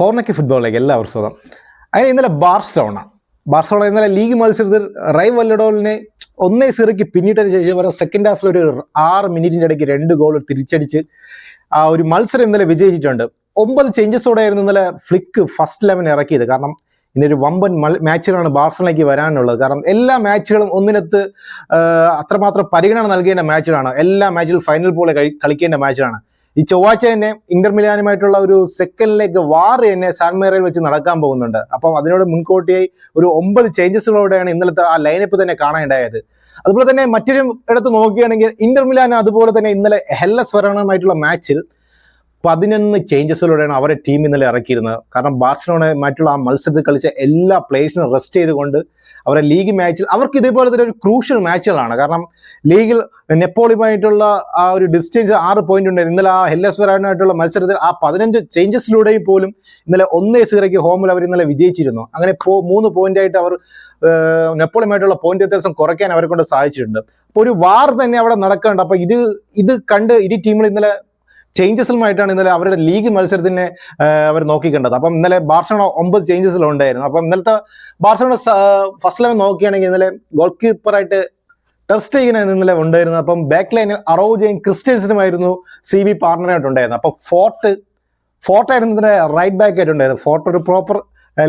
കോർണക്കി ഫുട്ബോളിലേക്ക് എല്ലാവർക്കും സ്വതം അങ്ങനെ ഇന്നലെ ബാർസലോണ. ബാർസലോണ ഇന്നലെ ലീഗ് മത്സരത്തിൽ റൈ വല്ലഡോളിനെ ഒന്നേ സീറോയ്ക്ക് പിന്നിട്ടതിന് ശേഷം വരെ സെക്കൻഡ് ഹാഫിൽ ഒരു ആറ് മിനിറ്റിന്റെ ഇടയ്ക്ക് രണ്ട് ഗോൾ തിരിച്ചടിച്ച് ആ ഒരു മത്സരം ഇന്നലെ വിജയിച്ചിട്ടുണ്ട്. ഒമ്പത് ചേഞ്ചസോടെയായിരുന്നു ഇന്നലെ ഫ്ലിക്ക് ഫസ്റ്റ് ലെവൻ ഇറക്കിയത്. കാരണം ഇനി ഒരു വമ്പൻ മാച്ചുകളാണ് ബാർസലോണയ്ക്ക് വരാനുള്ളത്. കാരണം എല്ലാ മാച്ചുകളും ഒന്നിനത്ത് അത്രമാത്രം പരിഗണന നൽകേണ്ട മാച്ചുകളാണ് എല്ലാ മാച്ചിലും ഫൈനൽ പോലെ കളിക്കേണ്ട മാച്ചുകളാണ് ഈ ചൊവ്വാഴ്ച തന്നെ ഇന്റർ മിലാനുമായിട്ടുള്ള ഒരു സെക്കൻഡ് ലെഗ് വാർ തന്നെ സാൻമേറയിൽ വെച്ച് നടക്കാൻ പോകുന്നുണ്ട്. അപ്പം അതിനോട് മുൻകൂട്ടിയായി ഒരു ഒമ്പത് ചേഞ്ചസുകളോടെയാണ് ഇന്നലത്തെ ആ ലൈനപ്പ് തന്നെ കാണാനുണ്ടായത് അതുപോലെ തന്നെ മറ്റൊരു ഇടത്ത് നോക്കുകയാണെങ്കിൽ ഇന്റർ മിലാൻ അതുപോലെ തന്നെ ഇന്നലെ ഹെല്ലസ് വരണമായിട്ടുള്ള മാച്ചിൽ പതിനൊന്ന് ചേഞ്ചസിലൂടെയാണ് അവരെ ടീം ഇന്നലെ ഇറക്കിയിരുന്നത്. കാരണം ബാർസലോണയുമായിട്ടുള്ള ആ മത്സരത്തിൽ കളിച്ച എല്ലാ പ്ലേയേഴ്സിനും റെസ്റ്റ് ചെയ്തുകൊണ്ട് അവരെ ലീഗ് മാച്ചിൽ അവർക്ക് ഇതേപോലെ തന്നെ ഒരു ക്രൂഷ്യൽ മാച്ചുകളാണ് കാരണം ലീഗിൽ നെപ്പോളിയുമായിട്ടുള്ള ആ ഒരു ഡിസ്റ്റൻസ് ആറ് പോയിന്റ് ഉണ്ട് ഇന്നലെ ആ ഹെല്ലസ് വരാനായിട്ടുള്ള മത്സരത്തിൽ ആ പതിനഞ്ച് ചേഞ്ചസിലൂടെയും പോലും ഇന്നലെ ഒന്നേ സീറയ്ക്ക് ഹോമിൽ അവർ ഇന്നലെ വിജയിച്ചിരുന്നു. അങ്ങനെ പോ മൂന്ന് പോയിന്റ് ആയിട്ട് അവർ നെപ്പോളിയുമായിട്ടുള്ള പോയിന്റ് വ്യത്യാസം കുറയ്ക്കാൻ അവരെ കൊണ്ട് സാധിച്ചിട്ടുണ്ട്. അപ്പോൾ ഒരു വാർ തന്നെ അവിടെ നടക്കുന്നുണ്ട് അപ്പൊ ഇത് ഇത് കണ്ട് ഇരു ടീമുകൾ ഇന്നലെ ചേഞ്ചസുമായിട്ടാണ് ഇന്നലെ അവരുടെ ലീഗ് മത്സരത്തിനെ അവർ നോക്കിക്കണ്ടത്. അപ്പം ഇന്നലെ ബാർസലോണ ഒമ്പത് ചേഞ്ചസിലുണ്ടായിരുന്നു അപ്പം ഇന്നലത്തെ ബാർസലോണ ഫസ്റ്റ് ലെവൻ നോക്കുകയാണെങ്കിൽ ഇന്നലെ ഗോൾ കീപ്പറായിട്ട് ടെർസ്റ്റേഗിനായിരുന്നു ഇന്നലെ ഉണ്ടായിരുന്നത്. അപ്പം ബാക്ക് ലൈനിൽ അറോജയും ക്രിസ്ത്യൻസിനുമായിരുന്നു സി ബി പാർട്ണറായിട്ട് ഉണ്ടായിരുന്നു അപ്പം ഫോർട്ട് ഫോർട്ട് ആയിരുന്നു ഇന്നലെ റൈറ്റ് ബാക്ക് ആയിട്ട് ഉണ്ടായിരുന്നത്. ഫോർട്ട് ഒരു പ്രോപ്പർ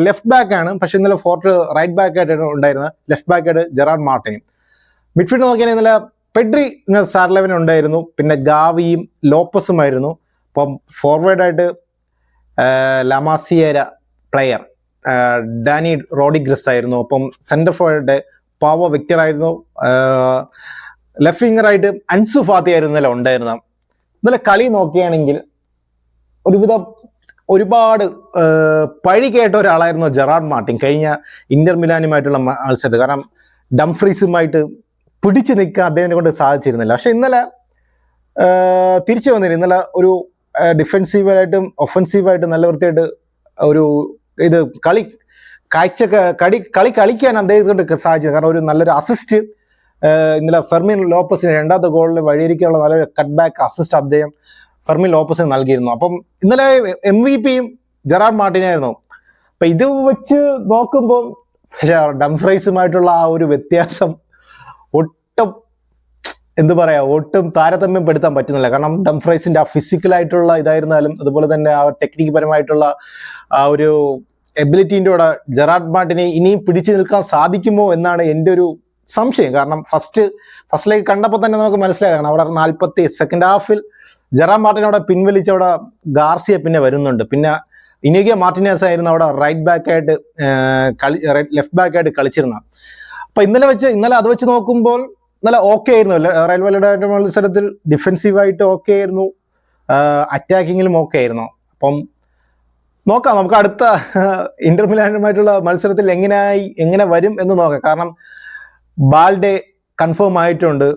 ലെഫ്റ്റ് ബാക്ക് ആണ്. പക്ഷെ ഇന്നലെ ഫോർട്ട് റൈറ്റ് ബാക്ക് ആയിട്ടാണ് ഉണ്ടായിരുന്നത്. ലെഫ്റ്റ് ബാക്ക് ആയിട്ട് ജെറാഡ് മാർട്ടിനും. മിഡ്ഫീൽഡ് നോക്കിയാണെങ്കിൽ ഇന്നലെ പെഡ്രി സ്റ്റാർ ലെവൻ ഉണ്ടായിരുന്നു. പിന്നെ ഗാവിയും ലോപ്പസുമായിരുന്നു. അപ്പം ഫോർവേഡായിട്ട് La Masia player Dani Rodriguez ആയിരുന്നു. അപ്പം സെന്റർ ഫോർവേഡ് പാവ വിക്ടർ ആയിരുന്നു. ലെഫ്റ്റ് വിങ്ങറായിട്ട് അൻസു ഫാത്തി ആയിരുന്നു ഇന്നലെ ഉണ്ടായിരുന്നത്. ഇന്നലെ കളി നോക്കുകയാണെങ്കിൽ ഒരുവിധം ഒരുപാട് പഴി കേട്ട ഒരാളായിരുന്നു ജെറാർഡ് മാർട്ടിൻ. കഴിഞ്ഞ ഇന്റർ മിലാനുമായിട്ടുള്ള മത്സരത്തിൽ. കാരണം ഡംഫ്രീസുമായിട്ട് പിടിച്ചു നിൽക്കാൻ അദ്ദേഹത്തിനെ കൊണ്ട് സാധിച്ചിരുന്നില്ല. പക്ഷെ ഇന്നലെ തിരിച്ചു വന്നിരുന്നു. ഇന്നലെ ഒരു ഡിഫെൻസീവായിട്ടും ഒഫൻസീവായിട്ടും നല്ല വൃത്തിയായിട്ട് ഒരു ഇത് കളി കാഴ്ച കളി കളി കളിക്കാൻ അദ്ദേഹത്തെ കൊണ്ട് സാധിച്ചത് കാരണം ഒരു നല്ലൊരു അസിസ്റ്റ് ഇന്നലെ ഫെർമിൻ ലോപ്പസിന് രണ്ടാമത്തെ ഗോളിൽ വഴിയിരിക്കാനുള്ള നല്ലൊരു കട്ട് ബാക്ക് അസിസ്റ്റ് അദ്ദേഹം ഫെർമിൻ ലോപ്പസിന് നൽകിയിരുന്നു. അപ്പം ഇന്നലെ എം വി പിയും ജെറാർഡ് മാർട്ടിനായിരുന്നു. അപ്പൊ ഇത് വെച്ച് നോക്കുമ്പോൾ ഡംഫ്രൈസുമായിട്ടുള്ള ആ ഒരു വ്യത്യാസം ഒട്ടും എന്ത് പറയാ ഒട്ടും താരതമ്യം പെടുത്താൻ പറ്റുന്നില്ല. കാരണം ഡംഫ്രൈസിന്റെ ആ ഫിസിക്കൽ ആയിട്ടുള്ള ഇതായിരുന്നാലും അതുപോലെ തന്നെ ആ ടെക്നിക്ക് പരമായിട്ടുള്ള ആ ഒരു എബിലിറ്റിന്റെ കൂടെ ജെറാഡ് മാർട്ടിനെ ഇനിയും പിടിച്ചു നിൽക്കാൻ സാധിക്കുമോ എന്നാണ് എന്റെ ഒരു സംശയം. കാരണം ഫസ്റ്റ് ഫസ്റ്റിലേക്ക് കണ്ടപ്പോൾ തന്നെ നമുക്ക് മനസ്സിലായതാണ് അവിടെ നാൽപ്പത്തി സെക്കൻഡ് ഹാഫിൽ ജെറാഡ് മാർട്ടിനെ അവിടെ പിൻവലിച്ച് അവിടെ ഗാർസിയ പിന്നെ വരുന്നുണ്ട്. പിന്നെ ഇനിയൊക്കെ മാർട്ടിനേഴ്സ് ആയിരുന്നു അവിടെ റൈറ്റ് ബാക്കായിട്ട് കളി ലെഫ്റ്റ് ബാക്കായിട്ട് കളിച്ചിരുന്നത്. അപ്പൊ ഇന്നലെ വെച്ച് ഇന്നലെ അത് വെച്ച് നോക്കുമ്പോൾ ഇന്നലെ ഓക്കെ ആയിരുന്നു. റെയിൽവേയുടെ മത്സരത്തിൽ ഡിഫെൻസീവായിട്ട് ഓക്കെ ആയിരുന്നു. അറ്റാക്കിങ്ങിലും ഓക്കെ ആയിരുന്നു. അപ്പം നോക്കാം നമുക്ക് അടുത്ത ഇന്റർ മിലാനുമായിട്ടുള്ള മത്സരത്തിൽ എങ്ങനെയായി എങ്ങനെ വരും എന്ന് നോക്കാം. കാരണം ബാൽഡെ കൺഫേം ആയിട്ടുണ്ട്.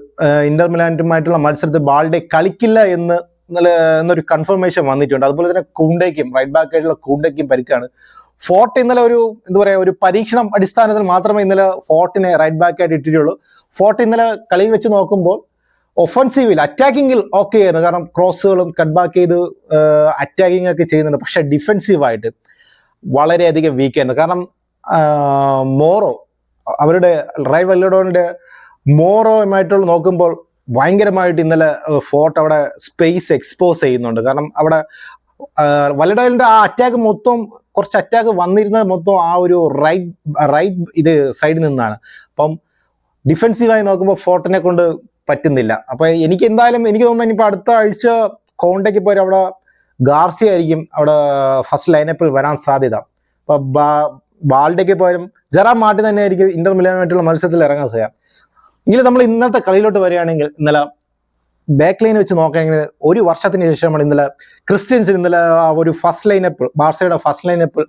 ഇന്റർമിലാൻഡുമായിട്ടുള്ള മത്സരത്തിൽ ബാൽഡെ കളിക്കില്ല എന്ന് എന്നൊരു കൺഫർമേഷൻ വന്നിട്ടുണ്ട്. അതുപോലെ തന്നെ കൂണ്ടയ്ക്കും റൈറ്റ് ബാക്ക് ആയിട്ടുള്ള കൂണ്ടയ്ക്കും പരിക്കാണ്. ഫോർട്ട് ഇന്നലെ ഒരു എന്താ പറയാ ഒരു പരീക്ഷണം അടിസ്ഥാനത്തിൽ മാത്രമേ ഇന്നലെ ഫോർട്ടിനെ റൈറ്റ് ബാക്ക് ആയിട്ട് ഇട്ടിട്ടുള്ളൂ. ഫോർട്ട് ഇന്നലെ കളി വെച്ച് നോക്കുമ്പോൾ ഒഫൻസീവിൽ അറ്റാക്കിങ്ങിൽ ഓക്കെ ആയിരുന്നു. കാരണം ക്രോസുകളും കട്ട് ബാക്ക് ചെയ്ത് അറ്റാക്കിംഗ് ഒക്കെ ചെയ്യുന്നുണ്ട്. പക്ഷെ ഡിഫെൻസീവായിട്ട് വളരെയധികം വീക്ക് ആയിരുന്നു. കാരണം മോറോ അവരുടെ റൈ വല്ലഡോണിന്റെ മോറോയുമായിട്ടുള്ള നോക്കുമ്പോൾ ഭയങ്കരമായിട്ട് ഇന്നലെ ഫോർട്ട് അവിടെ സ്പേസ് എക്സ്പോസ് ചെയ്യുന്നുണ്ട്. കാരണം അവിടെ വല്ലഡോയിലിന്റെ ആ അറ്റാക്ക് മൊത്തം കുറച്ച് അറ്റാക്ക് വന്നിരുന്നത് മൊത്തം ആ ഒരു റൈറ്റ് റൈറ്റ് ഇത് സൈഡിൽ നിന്നാണ്. അപ്പം ഡിഫെൻസീവായി നോക്കുമ്പോൾ ഫോർട്ടിനെ കൊണ്ട് പറ്റുന്നില്ല. അപ്പൊ എനിക്ക് എന്തായാലും എനിക്ക് തോന്നുന്നു ഇനിയിപ്പോ അടുത്ത ആഴ്ച കോണ്ടയ്ക്ക് പോയി അവിടെ ഗാർസി ആയിരിക്കും അവിടെ ഫസ്റ്റ് ലൈനപ്പിൽ വരാൻ സാധ്യത. അപ്പൊ ബാ- ബാൾഡയ്ക്ക് പോയാലും ജെറാ മാർട്ടിൻ തന്നെ ആയിരിക്കും ഇന്റർ മിലാനുമായിട്ടുള്ള മത്സരത്തിൽ ഇറങ്ങാൻ ചെയ്യാം എങ്കിലും നമ്മൾ ഇന്നത്തെ കളിയിലോട്ട് വരികയാണെങ്കിൽ ഇന്നലെ ബാക്ക് ലൈൻ വെച്ച് നോക്കുകയാണെങ്കിൽ ഒരു വർഷത്തിന് ശേഷമാണ് ഇന്നലെ ക്രിസ്ത്യൻസ് ഇന്നലെ ഒരു ഫസ്റ്റ് ലൈനപ്പ് ബാർസയുടെ ഫസ്റ്റ് ലൈനപ്പ്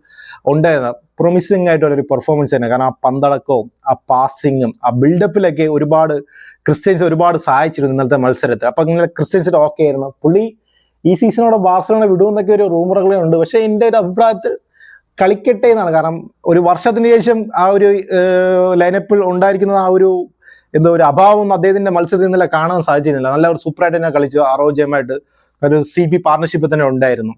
ഉണ്ടായിരുന്ന പ്രൊമിസിംഗ് ആയിട്ടുള്ള ഒരു പെർഫോമൻസ് തന്നെ. കാരണം ആ പന്തടക്കവും ആ പാസിങ്ങും ആ ബിൽഡപ്പിലൊക്കെ ഒരുപാട് ക്രിസ്ത്യൻസ് ഒരുപാട് സഹായിച്ചിരുന്നു ഇന്നലത്തെ മത്സരത്തിൽ. അപ്പൊ ഇന്നലെ ക്രിസ്ത്യൻസിന്റെ ഓക്കെ ആയിരുന്നു. പുള്ളി ഈ സീസണോടെ ബാർസലോണ വിടുമെന്നൊക്കെ ഒരു റൂമറുകളെ ഉണ്ട്. പക്ഷെ എന്റെ ഒരു അഭിപ്രായത്തിൽ കളിക്കട്ടെ എന്നാണ്. കാരണം ഒരു വർഷത്തിന് ശേഷം ആ ഒരു ലൈനപ്പിൽ ഉണ്ടായിരിക്കുന്ന ആ ഒരു എന്തോ ഒരു അഭാവം അദ്ദേഹത്തിന്റെ മത്സരത്തിൽ നിന്നല്ല കാണാൻ സാധിച്ചിരുന്നില്ല. നല്ല ഒരു സൂപ്പറായിട്ട് തന്നെ കളിച്ചു. ആരോഗ്യമായിട്ട് ഒരു സി പി പാർട്ണർഷിപ്പ് തന്നെ ഉണ്ടായിരുന്നു.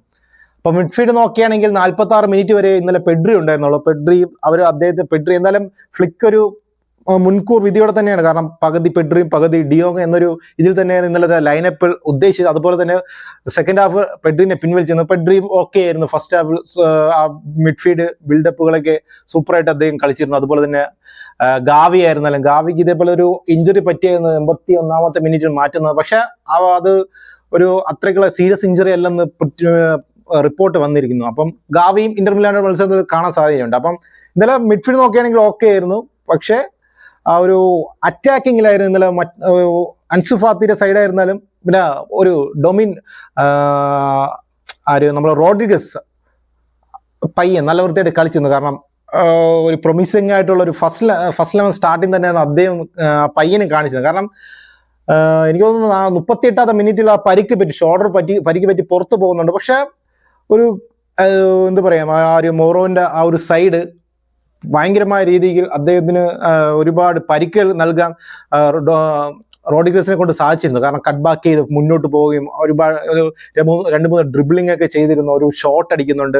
അപ്പൊ മിഡ്ഫീൽഡ് നോക്കുകയാണെങ്കിൽ നാൽപ്പത്തി ആറ് മിനിറ്റ് വരെ ഇന്നലെ പെഡ്രി ഉണ്ടായിരുന്നുള്ളൂ. പെഡ്രി അവർ അദ്ദേഹത്തെ പെഡ്രി എന്തായാലും ഫ്ലിക്ക് ഒരു മുൻകൂർ വിധിയോടെ തന്നെയാണ്. കാരണം പകുതി പെഡ്രിയും പകുതി ഡിയോങ് എന്നൊരു ഇതിൽ തന്നെയാണ് ഇന്നലത്തെ ലൈനപ്പിൽ ഉദ്ദേശിച്ചത്. അതുപോലെ തന്നെ സെക്കൻഡ് ഹാഫ് പെഡ്രിനെ പിൻവലിച്ചിരുന്നു. പെഡ്രിയും ഓക്കെ ആയിരുന്നു. ഫസ്റ്റ് ഹാഫിൽ ആ മിഡ്ഫീൽഡ് ബിൽഡപ്പുകളൊക്കെ സൂപ്പറായിട്ട് അദ്ദേഹം കളിച്ചിരുന്നു. അതുപോലെ തന്നെ ആ, ആയിരുന്നു ആയിരുന്നാലും ഗാവിക്ക് ഇതേപോലെ ഒരു ഇഞ്ചുറി പറ്റിയായിരുന്നു എൺപത്തി ഒന്നാമത്തെ മിനിറ്റിൽ മാറ്റുന്നത്. പക്ഷെ അത് ഒരു അത്രയ്ക്കുള്ള സീരിയസ് ഇഞ്ചുറി അല്ലെന്ന് റിപ്പോർട്ട് വന്നിരിക്കുന്നു. അപ്പം ഗാവിയും ഇന്റർമിലാനോ മത്സരത്തിൽ കാണാൻ സാധ്യതയുണ്ട്. അപ്പം ഇന്നലെ മിഡ്ഫീൽഡ് നോക്കുകയാണെങ്കിൽ ഓക്കെ ആയിരുന്നു. പക്ഷെ ആ ഒരു അറ്റാക്കിങ്ങിലായിരുന്നു ഇന്നലെ അൻസുഫാത്തിന്റെ സൈഡായിരുന്നാലും പിന്നെ ഒരു ഡൊമിൻ ആര് നമ്മൾ റോഡ്രിഗസ് പയ്യൻ നല്ല വൃത്തിയായിട്ട് കളിച്ചിരുന്നു. കാരണം ഒരു പ്രൊമിസിങ് ആയിട്ടുള്ള ഒരു ഫസ്റ്റ് ഫസ്റ്റ് ലെവൻ സ്റ്റാർട്ടിങ് തന്നെയാണ് അദ്ദേഹം പയ്യന് കാണിച്ചത്. കാരണം എനിക്ക് തോന്നുന്നു മുപ്പത്തി എട്ടാമത്തെ മിനിറ്റിൽ ആ പരിക്ക് പറ്റി ഷോർഡർ പറ്റി പരിക്ക് പറ്റി പുറത്തു പോകുന്നുണ്ട്. പക്ഷെ ഒരു എന്ത് പറയാ ആ ഒരു മോറോന്റെ ആ ഒരു സൈഡ് ഭയങ്കരമായ രീതിയിൽ അദ്ദേഹത്തിന് ഒരുപാട് പരിക്കുകൾ നൽകാൻ റോഡിഗ്രസിനെ കൊണ്ട് സാധിച്ചിരുന്നു. കാരണം കട്ട് ബാക്ക് ചെയ്ത് മുന്നോട്ട് പോവുകയും ഒരുപാട് ഒരു രണ്ട് മൂന്ന് ഡ്രിബിളിംഗ് ഒക്കെ ചെയ്തിരുന്നു ഒരു ഷോട്ട് അടിക്കുന്നുണ്ട്.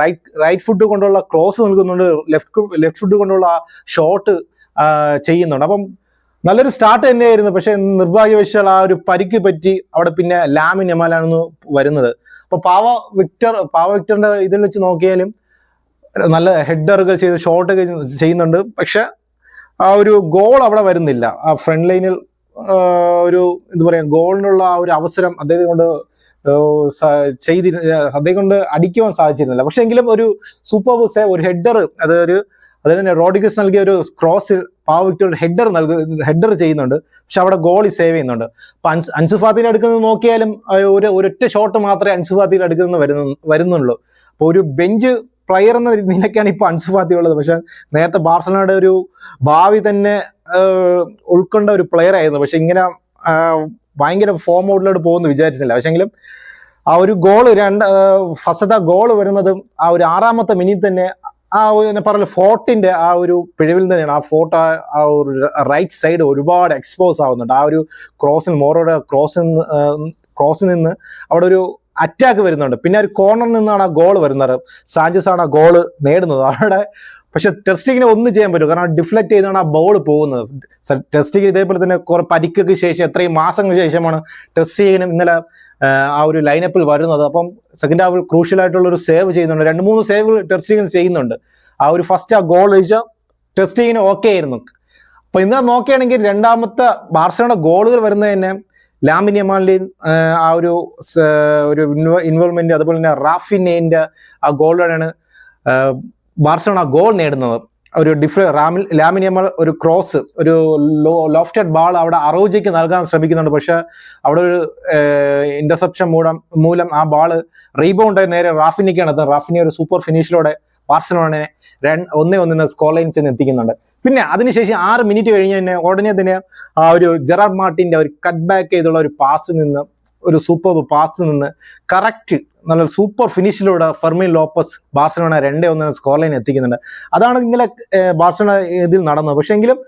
റൈറ്റ് റൈറ്റ് ഫുഡ് കൊണ്ടുള്ള ക്രോസ് നൽകുന്നുണ്ട്. ലെഫ്റ്റ് ലെഫ്റ്റ് ഫുഡ് കൊണ്ടുള്ള ഷോട്ട് ചെയ്യുന്നുണ്ട്. അപ്പം നല്ലൊരു സ്റ്റാർട്ട് തന്നെയായിരുന്നു. പക്ഷെ നിർഭാഗ്യവശാൽ ആ ഒരു പരിക്ക് പറ്റി അവിടെ പിന്നെ ലാമിൻ എമാലാണെന്ന് വരുന്നത്. അപ്പൊ പാവ വിക്ടർ പാവ വിക്ടറിന്റെ ഇതിൽ വെച്ച് നോക്കിയാലും നല്ല ഹെഡറുകൾ ചെയ്ത് ഷോട്ടൊക്കെ ചെയ്യുന്നുണ്ട്. പക്ഷെ ആ ഒരു ഗോൾ അവിടെ വരുന്നില്ല. ആ ഫ്രണ്ട് ലൈനിൽ ഒരു എന്താ പറയാ ഗോളിനുള്ള ആ ഒരു അവസരം അദ്ദേഹത്തെ കൊണ്ട് ചെയ്തി അദ്ദേഹം കൊണ്ട് അടിക്കുവാൻ സാധിച്ചിരുന്നില്ല. പക്ഷെ എങ്കിലും ഒരു സൂപ്പർ സേവ് ഒരു ഹെഡർ അത് ഒരു അതായത് തന്നെ റോഡിഗസ് നൽകിയ ഒരു ക്രോസ് പാവ വിക്ടർ ഒരു ഹെഡർ നൽകുന്ന ഹെഡർ ചെയ്യുന്നുണ്ട്. പക്ഷെ അവിടെ ഗോളി സേവ് ചെയ്യുന്നുണ്ട്. അപ്പൊ അൻസ് അൻസുഫാത്തിന്റെ അടുക്കുന്നത് നോക്കിയാലും ഒരു ഒരൊറ്റ ഷോട്ട് മാത്രമേ അൻസുഫാത്തിന്റെ അടുക്കുന്ന വരുന്നു വരുന്നുള്ളൂ. അപ്പോൾ ഒരു ബെഞ്ച് പ്ലെയർ എന്ന നിലയ്ക്കാണ് ഇപ്പൊ അൻസുഫാത്തി ഉള്ളത്. പക്ഷെ നേരത്തെ ബാർസലോണയുടെ ഒരു ഭാവി തന്നെ ഉൾക്കൊണ്ട ഒരു പ്ലെയർ ആയിരുന്നു. പക്ഷെ ഇങ്ങനെ ഭയങ്കര ഫോം ഔട്ടിലോട്ട് പോകുമെന്ന് വിചാരിച്ചില്ല പക്ഷെങ്കിലും ആ ഒരു ഗോൾ രണ്ട് ഫസ്റ്റത്തെ ഗോൾ വരുന്നതും ആ ഒരു ആറാമത്തെ മിനിറ്റ് തന്നെ ആ ഞാൻ പറഞ്ഞ ഫോർട്ടിന്റെ ആ ഒരു പിഴവിൽ തന്നെയാണ്. ആ ഫോർട്ട് ആ ഒരു റൈറ്റ് സൈഡ് ഒരുപാട് എക്സ്പോസ് ആവുന്നുണ്ട്. ആ ഒരു ക്രോസിൽ മോറോയുടെ ക്രോസിൽ ക്രോസിൽ നിന്ന് അവിടെ ഒരു അറ്റാക്ക് വരുന്നുണ്ട്. പിന്നെ ഒരു കോർണറിൽ നിന്നാണ് ആ ഗോൾ വരുന്നത്. സാഞ്ചസ് ആണ് ആ ഗോൾ നേടുന്നത്. അവിടെ പക്ഷെ ടെസ്റ്റിങ്ങിന് ഒന്നും ചെയ്യാൻ പറ്റും കാരണം ഡിഫ്ലക്ട് ചെയ്താണ് ആ ബോൾ പോകുന്നത്. ടെസ്റ്റിങ് ഇതേപോലെ തന്നെ കുറെ പരിക്കയ്ക്ക് ശേഷം എത്രയും മാസങ്ങൾക്ക് ശേഷമാണ് ടെസ്റ്റിങ്ങിനും ഇന്നലെ ആ, ഒരു ലൈനപ്പിൽ വരുന്നത്. അപ്പം സെക്കൻഡ് ഹാഫിൽ ക്രൂഷ്യൽ ആയിട്ടുള്ള ഒരു സേവ് ചെയ്യുന്നുണ്ട്. രണ്ട് മൂന്ന് സേവുകൾ ടെസ്റ്റിങ്ങിന് ചെയ്യുന്നുണ്ട്. ആ ഒരു ഫസ്റ്റ് ആ ഗോൾ ഒഴിച്ച ടെസ്റ്റിങ്ങിന് ഓക്കെ ആയിരുന്നു. അപ്പൊ ഇന്നലെ നോക്കുകയാണെങ്കിൽ രണ്ടാമത്തെ ബാർസലോണ ഗോളുകൾ വരുന്നത് തന്നെ ലാമിൻ യമാലിൻ ആ ഒരു ഒരു ഇൻവോൾവ്മെന്റ് അതുപോലെ തന്നെ റാഫിനേന്റെ ആ ഗോളിലാണ് ബാർസലോണ ഗോൾ നേടുന്നത്. ഒരു ഡിഫറെ റാമിൽ ലാമിൻ യമാൽ ഒരു ക്രോസ് ഒരു ലോ ലോഫ്റ്റഡ് ബാൾ അവിടെ അറോജയ്ക്ക് നൽകാൻ ശ്രമിക്കുന്നുണ്ട്. പക്ഷെ അവിടെ ഒരു ഇന്റർസെപ്ഷൻ മൂലം മൂലം ആ ബാൾ റീബൗണ്ട് നേരെ റാഫിനിക്കാണ്. എത്തുന്നത് റാഫിനി ഒരു സൂപ്പർ ഫിനിഷിലൂടെ ബാർസലോണനെ ഒന്നേ ഒന്നിന് സ്കോർ ലൈൻ ചെന്ന് എത്തിക്കുന്നുണ്ട്. പിന്നെ അതിനുശേഷം ആറ് മിനിറ്റ് കഴിഞ്ഞ് തന്നെ ഉടനെ തന്നെ ആ ഒരു ജെറാർഡ് മാർട്ടിന്റെ ഒരു കട്ട് ബാക്ക് ചെയ്തുള്ള ഒരു പാസ് നിന്ന് ഒരു സൂപ്പർ പാസ് നിന്ന് കറക്റ്റ് നല്ല സൂപ്പർ ഫിനിഷിലൂടെ ഫെർമിൻ ലോപ്പസ് ബാർസലോണ രണ്ടേ ഒന്ന് സ്കോർ ലൈൻ എത്തിക്കുന്നുണ്ട്. അതാണ് ഇങ്ങനെ ബാർസലോണ ഇതിൽ നടന്നത്. പക്ഷെ എങ്കിലും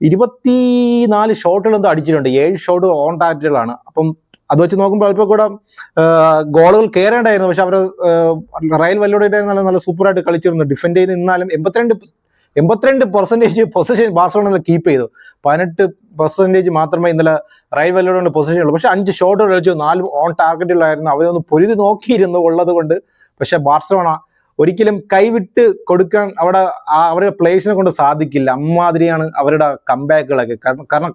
ഇരുപത്തിനാല് ഷോട്ടുകൾ എന്തോ അടിച്ചിട്ടുണ്ട്. ഏഴ് ഷോട്ട് ഓൺ ടാർഗറ്റുകളാണ് അപ്പം അത് വെച്ച് നോക്കുമ്പോൾ അല്പം കൂടെ ഗോളുകൾ കയറേണ്ടായിരുന്നു പക്ഷെ അവർ റയൽ വല്ലോടെ നല്ല നല്ല സൂപ്പറായിട്ട് കളിച്ചിരുന്നു. ഡിഫെൻഡ് ചെയ്ത് നിന്നാലും എൺപത്തിരണ്ട് എൺപത്തിരണ്ട് പെർസെന്റേജ് പൊസിഷൻ ബാർസലോണ കീപ്പ് ചെയ്തു. പതിനെട്ട് പെർസെന്റേജ് മാത്രമേ ഇന്നലെ റയൽ വല്ലോടെ പൊസിഷൻ ഉള്ളൂ. പക്ഷെ അഞ്ച് ഷോട്ടുകൾ കളിച്ചു നാലും ഓൺ ടാർഗറ്റുകളായിരുന്നു അവരൊന്ന് പൊരുതി നോക്കിയിരുന്നു ഉള്ളത് കൊണ്ട്. പക്ഷെ ബാർസലോണ ഒരിക്കലും കൈവിട്ട് കൊടുക്കാൻ അവിടെ അവരുടെ പ്ലേയേഴ്സിനെ കൊണ്ട് സാധിക്കില്ല. അമ്മാതിരിയാണ് അവരുടെ കംബാക്കുകളൊക്കെ കാരണം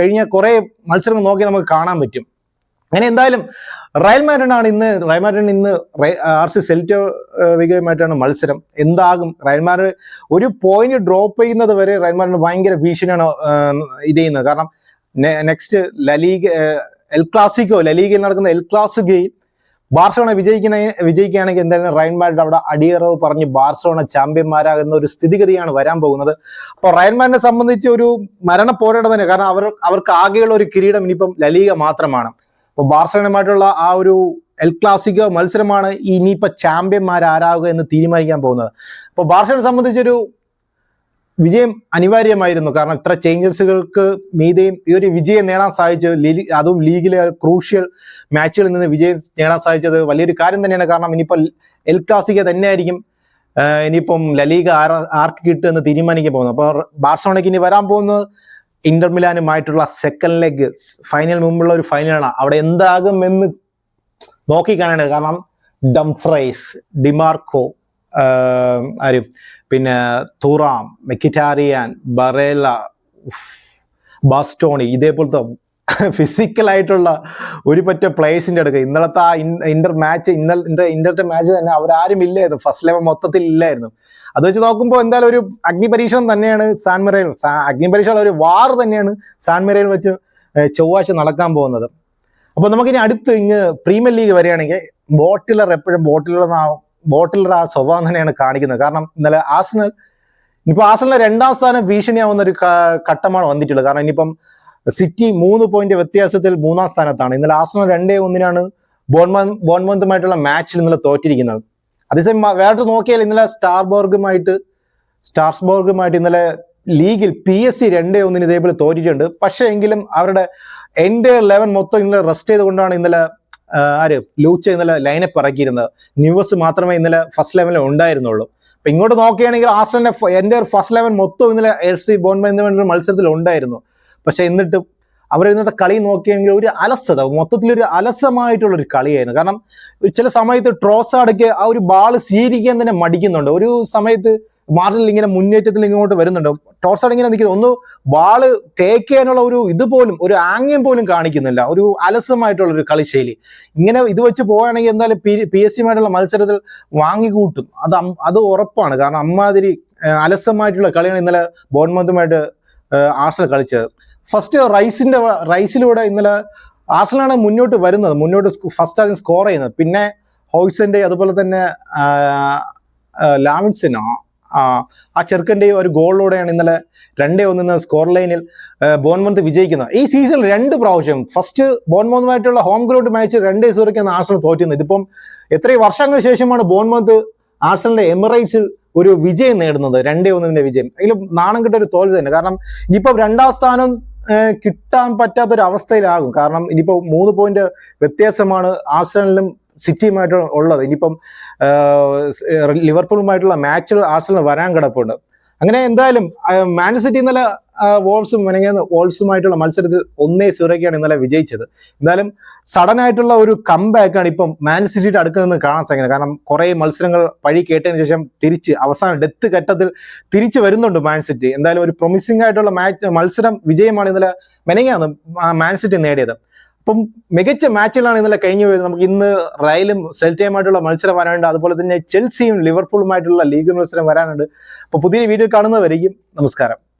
കഴിഞ്ഞ കുറെ മത്സരങ്ങൾ നോക്കി നമുക്ക് കാണാൻ പറ്റും. അങ്ങനെ എന്തായാലും റയൽ മാഡ്രിഡാണ് ഇന്ന് റയൽ മാഡ്രിഡ് ഇന്ന് ആർ സി സെൽറ്റോ വികയുമായിട്ടാണ് മത്സരം. എന്താകും? റയൽ മാഡ്രിഡ് ഒരു പോയിന്റ് ഡ്രോപ്പ് ചെയ്യുന്നത് വരെ റയൽ മാഡ്രിഡ് ഭയങ്കര ഭീഷണിയാണ് ഇത് ചെയ്യുന്നത്. കാരണം നെക്സ്റ്റ് ലലീഗ എൽ ക്ലാസിക്കോ ലലീഗയിൽ നടക്കുന്ന എൽ ക്ലാസിക്കയിൽ ബാർസലോണ വിജയിക്കണ വിജയിക്കുകയാണെങ്കിൽ എന്തായാലും റയൽ മാഡ്രിഡ് അവിടെ അടിയറവ് പറഞ്ഞ് ബാർസലോണ ചാമ്പ്യന്മാരാകുന്ന ഒരു സ്ഥിതിഗതിയാണ് വരാൻ പോകുന്നത്. അപ്പോൾ റയൽ മാഡിനെ സംബന്ധിച്ച് ഒരു മരണ പോരാട്ടം തന്നെ കാരണം അവർ അവർക്ക് ആകെയുള്ള ഒരു കിരീടം ഇനിയിപ്പം ലലീഗ മാത്രമാണ്. അപ്പോൾ ബാർസലോണയുമായിട്ടുള്ള ആ ഒരു എൽ ക്ലാസിക്കോ മത്സരമാണ് ഇനിയിപ്പോ ചാമ്പ്യന്മാരാരാകുക എന്ന് തീരുമാനിക്കാൻ പോകുന്നത്. അപ്പോൾ ബാർസലോണയെ സംബന്ധിച്ചൊരു വിജയം അനിവാര്യമായിരുന്നു. കാരണം ഇത്ര ചേഞ്ചസുകൾക്ക് മീതെയും ഈ ഒരു വിജയം നേടാൻ സാധിച്ചു ലീ- അതും ലീഗിലെ ക്രൂഷ്യൽ മാച്ചുകളിൽ നിന്ന് വിജയം നേടാൻ സാധിച്ചത് വലിയൊരു കാര്യം തന്നെയാണ്. കാരണം ഇനിയിപ്പോൾ എൽ കാസിക തന്നെയായിരിക്കും ഇനിയിപ്പം ലലീഗ ആർ ആർക്ക് കിട്ടുമെന്ന് തീരുമാനിക്കാൻ പോകുന്നത്. അപ്പോൾ ബാർസലോണയ്ക്ക് ഇനി വരാൻ പോകുന്നത് ഇന്റർ മിലാനുമായിട്ടുള്ള സെക്കൻഡ് ലെഗ് ഫൈനൽ മുമ്പുള്ള ഒരു ഫൈനലാണ് അവിടെ എന്താകും എന്ന് നോക്കി കാരണം ഡംഫ്രൈസ് ഡിമാർക്കോ ആരും. പിന്നെ തുറാം മെക്കിറ്റാരിയാൻ ബറേല ബാസ്റ്റോണി ഇതേപോലത്തെ ഫിസിക്കലായിട്ടുള്ള ഒരു പറ്റ പ്ലേയേഴ്സിന്റെ അടുക്ക. ഇന്നലത്തെ ആ ഇന്റർ മാച്ച് ഇന്നലെ ഇന്റർ മാച്ച് തന്നെ അവരാരും ഇല്ലായിരുന്നു. ഫസ്റ്റ് ലെവൽ മൊത്തത്തിൽ ഇല്ലായിരുന്നു. അത് വെച്ച് നോക്കുമ്പോൾ എന്തായാലും ഒരു അഗ്നിപരീക്ഷണം തന്നെയാണ് സാൻമിറയിൽ അഗ്നിപരീക്ഷണം ഒരു വാർ തന്നെയാണ് സാൻമിറയിൽ വെച്ച് ചൊവ്വാഴ്ച നടക്കാൻ പോകുന്നത്. അപ്പൊ നമുക്കിനി അടുത്ത് ഇങ്ങ് പ്രീമിയർ ലീഗ് വരികയാണെങ്കിൽ ബോട്ടിലർ എപ്പോഴും ബോട്ടിലർ ബോട്ടിലർ ആ സ്വഭാവം തന്നെയാണ് കാണിക്കുന്നത്. കാരണം ഇന്നലെ ആസനൽ ഇനിയിപ്പോ ആഴ്സണലിന്റെ രണ്ടാം സ്ഥാനം ഭീഷണിയാവുന്ന ഒരു ഘട്ടമാണ് വന്നിട്ടുള്ളത്. കാരണം ഇനിയിപ്പം സിറ്റി മൂന്ന് പോയിന്റ് വ്യത്യാസത്തിൽ മൂന്നാം സ്ഥാനത്താണ്. ഇന്നലെ ആസനൽ രണ്ടേ ഒന്നിനാണ് ബോൺമൻ ബോൺമന്തുമായിട്ടുള്ള മാച്ചിൽ ഇന്നലെ തോറ്റിരിക്കുന്നത്. അതേസമയം വേറെ നോക്കിയാൽ ഇന്നലെ സ്റ്റാർബോർഗുമായിട്ട് സ്റ്റാർസ്ബോർഗുമായിട്ട് ഇന്നലെ ലീഗിൽ പി എസ് സി രണ്ടേ ഒന്നിന് ഇതേപോലെ തോറ്റിട്ടുണ്ട്. പക്ഷേ എങ്കിലും അവരുടെ എന്റെ ലെവൻ മൊത്തം ഇന്നലെ റെസ്റ്റ് ചെയ്തുകൊണ്ടാണ് ഇന്നലെ ആര്? ലൂച്ച ഇന്നലെ ലൈനപ്പ് ഇറക്കിയിരുന്നത് ന്യൂസ് മാത്രമേ ഇന്നലെ ഫസ്റ്റ് ലെവലിൽ ഉണ്ടായിരുന്നുള്ളൂ. അപ്പൊ ഇങ്ങോട്ട് നോക്കുകയാണെങ്കിൽ ആസ്റ്ററിന്റെ എന്റെ ഫസ്റ്റ് ലെവൻ മൊത്തം ഇന്നലെ എഫ് സി ബോൺമെന്റ് മത്സരത്തിൽ ഉണ്ടായിരുന്നു. പക്ഷെ എന്നിട്ട് അവർ ഇന്നത്തെ കളി നോക്കിയെങ്കിൽ ഒരു അലസത മൊത്തത്തിൽ ഒരു അലസമായിട്ടുള്ള ഒരു കളിയായിരുന്നു. കാരണം ചില സമയത്ത് ട്രോസാടക്ക് ആ ഒരു ബാൾ സ്വീകരിക്കാൻ തന്നെ മടിക്കുന്നുണ്ട്. ഒരു സമയത്ത് മാർട്ടിൽ ഇങ്ങനെ മുന്നേറ്റത്തിൽ ഇങ്ങോട്ട് വരുന്നുണ്ട്. ടോസാട് ഇങ്ങനെ നിൽക്കുന്നത് ഒന്ന് ബാൾ ടേക്ക് ചെയ്യാനുള്ള ഒരു ഇതുപോലും ഒരു ആംഗ്യം പോലും കാണിക്കുന്നില്ല. ഒരു അലസമായിട്ടുള്ള ഒരു കളിശൈലി. ഇങ്ങനെ ഇത് വെച്ച് പോവുകയാണെങ്കിൽ എന്തായാലും പി പി എസ് സിയുമായിട്ടുള്ള മത്സരത്തിൽ വാങ്ങിക്കൂട്ടും. അത് അത് ഉറപ്പാണ്. കാരണം അമ്മാതിരി അലസമായിട്ടുള്ള കളിയാണ് ഇന്നലെ ബോൺമന്തുമായിട്ട് ആർസൽ കളിച്ചത്. ഫസ്റ്റ് റൈസിന്റെ റൈസിലൂടെ ഇന്നലെ ആർസലാണ് മുന്നോട്ട് വരുന്നത്. മുന്നോട്ട് ഫസ്റ്റ് ആദ്യം സ്കോർ ചെയ്യുന്നത്. പിന്നെ ഹോയ്സന്റെ അതുപോലെ തന്നെ ലാമിൻസിനോ ആ ചെറുക്കന്റെയും ഒരു ഗോളിലൂടെയാണ് ഇന്നലെ രണ്ടേ ഒന്നിന് സ്കോർ ലൈനിൽ ബോൺമന്ത് വിജയിക്കുന്നത്. ഈ സീസണിൽ രണ്ട് പ്രാവശ്യം ഫസ്റ്റ് ബോൺമന്തുമായിട്ടുള്ള ഹോം ഗ്രൗണ്ട് മാച്ച് രണ്ട് സൂറിക്കാണ് ആർസണൽ തോറ്റുന്നത് ഇതിപ്പം എത്രയും വർഷങ്ങൾ ശേഷമാണ് ബോൺമന്ത് ആർസണലിന്റെ എമിറേറ്റ്സിൽ ഒരു വിജയം നേടുന്നത്. രണ്ടേ ഒന്നിന്റെ വിജയം. അതിലും നാണം കിട്ട ഒരു തോൽവി തന്നെ. കാരണം ഇപ്പം രണ്ടാം സ്ഥാനം കിട്ടാൻ പറ്റാത്ത ഒരു അവസ്ഥയിലാകും കാരണം ഇനിയിപ്പോ മൂന്ന് പോയിന്റ് വ്യത്യാസമാണ് ആർസണലിനും സിറ്റിയുമായിട്ട് ഉള്ളത്. ഇനിയിപ്പം ലിവർപൂളുമായിട്ടുള്ള മാച്ചുകൾ ആർസണൽ വരാൻ കിടപ്പുണ്ട്. അങ്ങനെ എന്തായാലും മാൻസിറ്റി ഇന്നലെ വോൾസും മെനങ്ങുന്ന വോൾസുമായിട്ടുള്ള മത്സരത്തിൽ ഒന്നേ സീറോയ്ക്കാണ് ഇന്നലെ വിജയിച്ചത്. എന്തായാലും സഡൻ ആയിട്ടുള്ള ഒരു കംബാക്കാണ് ഇപ്പം മാൻസിറ്റിയുടെ അടുത്ത് നിന്ന് കാണാൻ സാധിക്കുന്നത്. കാരണം കുറെ മത്സരങ്ങൾ പഴി കേട്ടതിന് ശേഷം തിരിച്ച് അവസാന ഡെത്ത് ഘട്ടത്തിൽ തിരിച്ചു വരുന്നുണ്ട് മാൻസിറ്റി എന്തായാലും ഒരു പ്രൊമിസിംഗ് ആയിട്ടുള്ള മാച്ച് മത്സരം വിജയമാണ് ഇന്നലെ മെനങ്ങാന്ന് മാൻസിറ്റി നേടിയത്. അപ്പം മികച്ച മാച്ചുകളാണ് ഇന്നലെ കഴിഞ്ഞു പോയത്. നമുക്ക് ഇന്ന് റയലും സെൽറ്റയുമായിട്ടുള്ള മത്സരം വരാനുണ്ട്. അതുപോലെ തന്നെ ചെൽസിയും ലിവർപൂളുമായിട്ടുള്ള ലീഗ് മത്സരം വരാനുണ്ട്. അപ്പൊ പുതിയ വീഡിയോ കാണുന്നവരെയും നമസ്കാരം.